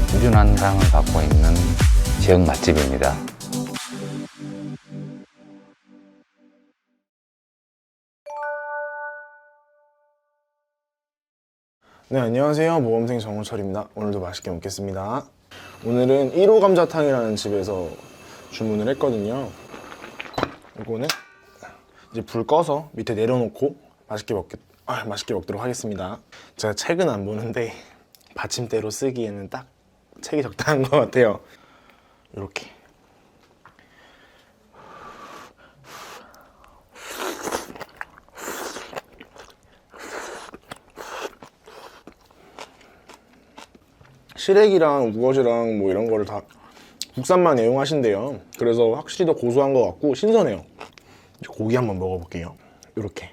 꾸준한 사랑을 받고 있는 지역 맛집입니다. 네 안녕하세요. 모범생 정우철입니다. 오늘도 맛있게 먹겠습니다. 오늘은 1호 감자탕이라는 집에서 주문을 했거든요. 이거는 이제 불 꺼서 밑에 내려놓고 맛있게 먹겠 아, 맛있게 먹도록 하겠습니다. 제가 책은 안 보는데 받침대로 쓰기에는 딱 책이 적당한 것 같아요 이렇게 시래기랑 우거지랑 뭐 이런 거를 다 국산만 애용하신대요. 그래서 확실히 더 고소한 것 같고 신선해요. 고기 한번 먹어볼게요. 이렇게.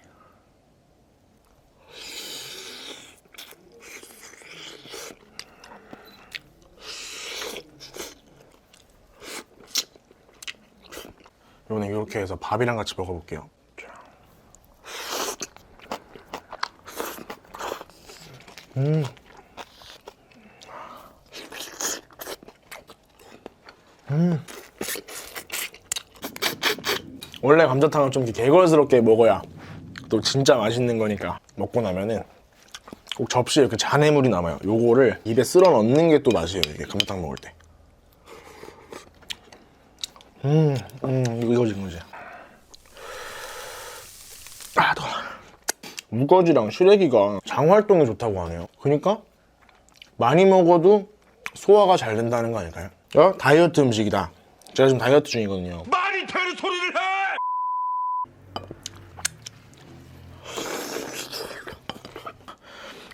이번에 이렇게 해서 밥이랑 같이 먹어볼게요. 원래 감자탕은 좀 개걸스럽게 먹어야 또 진짜 맛있는 거니까 먹고 나면은 꼭 접시에 이렇게 잔해물이 남아요. 요거를 입에 쓸어 넣는 게 또 맛이에요. 이게 감자탕 먹을 때. 음, 음, 이거지, 이거지. 아, 더워. 무거지랑 시래기가 장 활동에 좋다고 하네요. 그러니까 많이 먹어도 소화가 잘 된다는 거 아닐까요? 어? 다이어트 음식이다. 제가 지금 다이어트 중이거든요. 말이 되는 소리를 해!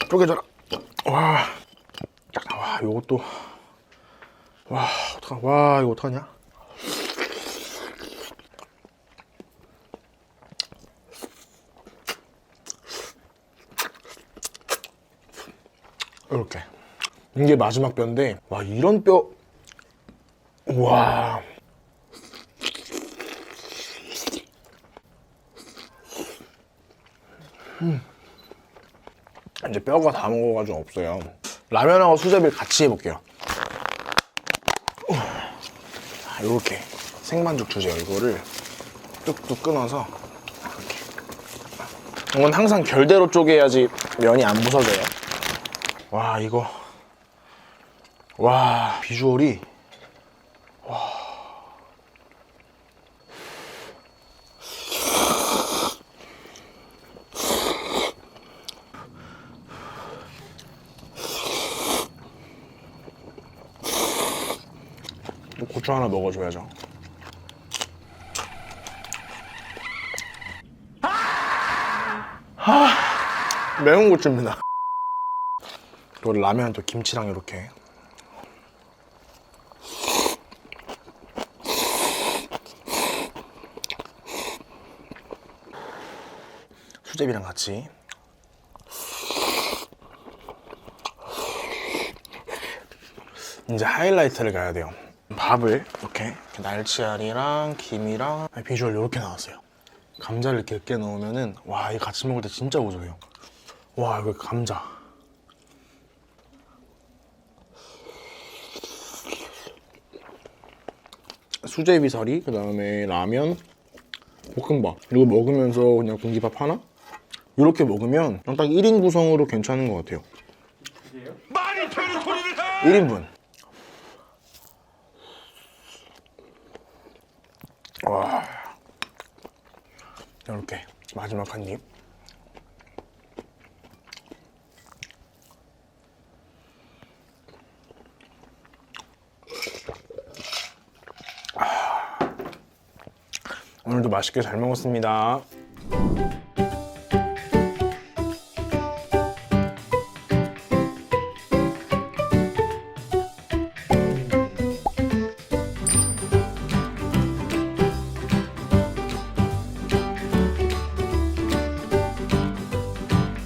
쪼개져라. 와, 와, 요것도. 와, 어떡하, 와, 이거 어떡하냐? 이렇게. 이게 마지막 뼈인데, 와, 이런 뼈. 와. 이제 뼈가 다 먹어가지고 없어요. 라면하고 수제비를 같이 해볼게요. 이렇게 생반죽 주세요. 이거를 뚝뚝 끊어서 이렇게. 이건 항상 결대로 쪼개야지 면이 안 부서져요. 와 이거 와 비주얼이 또 고추 하나 먹어줘야죠. 아, 매운 고추입니다. 또 라면 또 김치랑 이렇게. 수제비랑 같이. 이제 하이라이트를 가야 돼요. 밥을 이렇게 날치알이랑 김이랑 비주얼 이렇게 나왔어요. 감자를 이렇게 넣으면은 와 이거 같이 먹을 때 진짜 고소해요. 와 이거 감자. 수제비 사리 그 다음에 라면 볶음밥 이거 먹으면서 그냥 공기밥 하나 이렇게 먹으면 딱 1인 구성으로 괜찮은 것 같아요. 말이 되는 소리를 해! 1인분. 와. 이렇게 마지막 한 입. 오늘도 맛있게 잘 먹었습니다.